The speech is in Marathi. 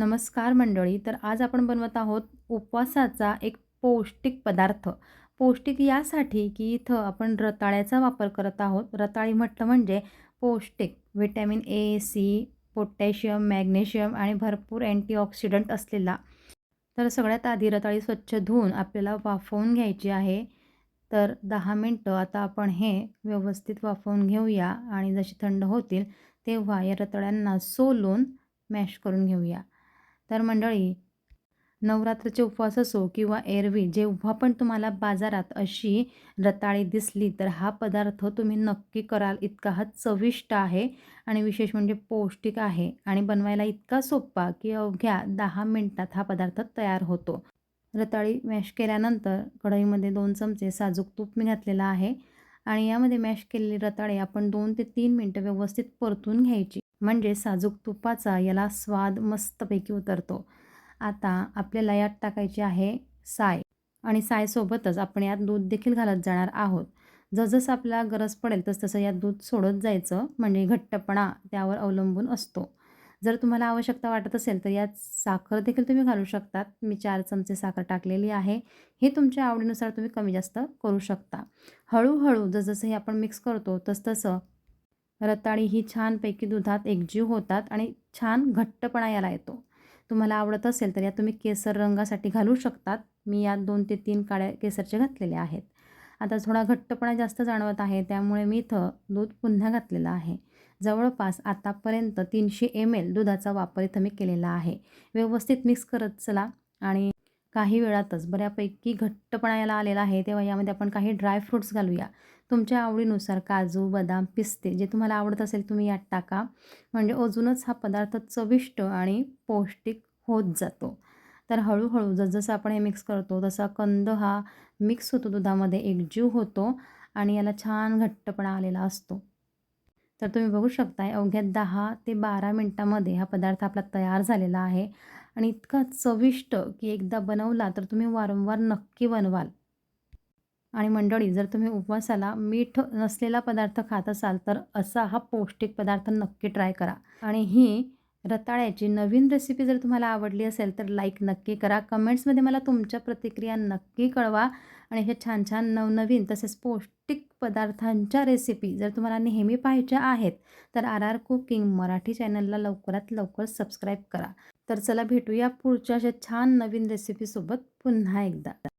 नमस्कार मंडळी तर आज आपण बनवत आहोत उपवासाचा एक पौष्टिक पदार्थ. पौष्टिक यासाठी की इथं आपण रताळ्याचा वापर करत आहोत. रताळी म्हटलं म्हणजे पौष्टिक. Vitamin A C potassium magnesium आणि भरपूर अँटीऑक्सिडंट असलेला. तर सगळ्यात आधी रताळी स्वच्छ धुवून आपल्याला वाफवून घ्यायची आहे. तर दहा मिनटं आता आपण हे व्यवस्थित वाफवून घेऊया आणि जशी थंड होतील तेव्हा या रताळ्यांना सोलून मॅश करून घेऊया. तर मंडळी नवरात्राचे उपवास असो किंवा एरवी जेव्हा पण तुम्हाला बाजारात अशी रताळी दिसली तर हा पदार्थ तुम्ही नक्की कराल. इतका हा चविष्ट आहे आणि विशेष म्हणजे पौष्टिक आहे आणि बनवायला इतका सोपा की अवघ्या दहा मिनटात हा पदार्थ तयार होतो. रताळी मॅश केल्यानंतर कढईमध्ये दोन चमचे साजूक तूप मी घातलेलं आहे आणि यामध्ये मॅश केलेली रताळे आपण दोन ते तीन मिनटं व्यवस्थित परतून घ्यायची. म्हणजे साजूक तुपाचा याला स्वाद मस्तपैकी उतरतो. आता आपल्याला यात टाकायची आहे साय आणि सायसोबतच आपण यात दूध देखील घालत जाणार आहोत. जसजसं आपल्याला गरज पडेल तसतसं यात दूध सोडत जायचं म्हणजे घट्टपणा त्यावर अवलंबून असतो. जर तुम्हाला आवश्यकता वाटत असेल तर यात साखर देखील तुम्ही घालू शकतात. मी चार चमचे साखर टाकलेली आहे. हे तुमच्या आवडीनुसार तुम्ही कमी जास्त करू शकता. हळूहळू जसजसं हे आपण मिक्स करतो तसतसं रताळी ही छानपैकी दुधात एकजीव होतात आणि छान घट्टपणा याला येतो. तुम्हाला आवडत असेल तर या तुम्ही केसर रंगासाठी घालू शकतात. मी यात दोन ते तीन काड्या केसरचे घातलेले आहेत. आता थोडा घट्टपणा जास्त जाणवत आहे त्यामुळे मी इथं दूध पुन्हा घातलेलं आहे. जवळपास आतापर्यंत तीनशे एम एल दुधाचा वापर इथं मी केलेला आहे. व्यवस्थित मिक्स करत चला आणि काही वेळातच बऱ्यापैकी घट्टपणा याला आलेला आहे. तेव्हा यामध्ये आपण काही ड्रायफ्रूट्स घालूया. तुमच्या आवडीनुसार काजू बदाम पिस्ते जे तुम्हाला आवडत असेल तुम्ही यात टाका. म्हणजे अजूनच हा पदार्थ चविष्ट आणि पौष्टिक होत जातो. तर हळूहळू जसजसं आपण हे मिक्स करतो तसा कंद हा मिक्स होतो दुधामध्ये एकजीव होतो आणि याला छान घट्टपणा आलेला असतो. तर तुम्ही बघू शकताय अवघ्या दहा ते बारा मिनटामध्ये हा पदार्थ आपला तयार झालेला आहे. आणि इतका चविष्ट की एकदा बनवला तर तुम्ही वारंवार नक्की बनवाल. आणि मंडळी जर तुम्ही उपवासाला मीठ नसलेला पदार्थ खात असाल तर असा हा पौष्टिक पदार्थ नक्की ट्राय करा. आणि ही रताळ्याची नवीन रेसिपी जर तुम्हाला आवडली असेल तर लाईक नक्की करा. कमेंट्समध्ये मला तुमच्या प्रतिक्रिया नक्की कळवा. आणि हे छान छान नवनवीन तसेच पौष्टिक पदार्थांच्या रेसिपी जर तुम्हाला नेहमी पाहायच्या आहेत तर आर आर कुकिंग मराठी चॅनलला लवकरात लवकर सबस्क्राईब करा. तर चला भेटूया पुढच्या अशा छान नवीन रेसिपीसोबत पुन्हा एकदा.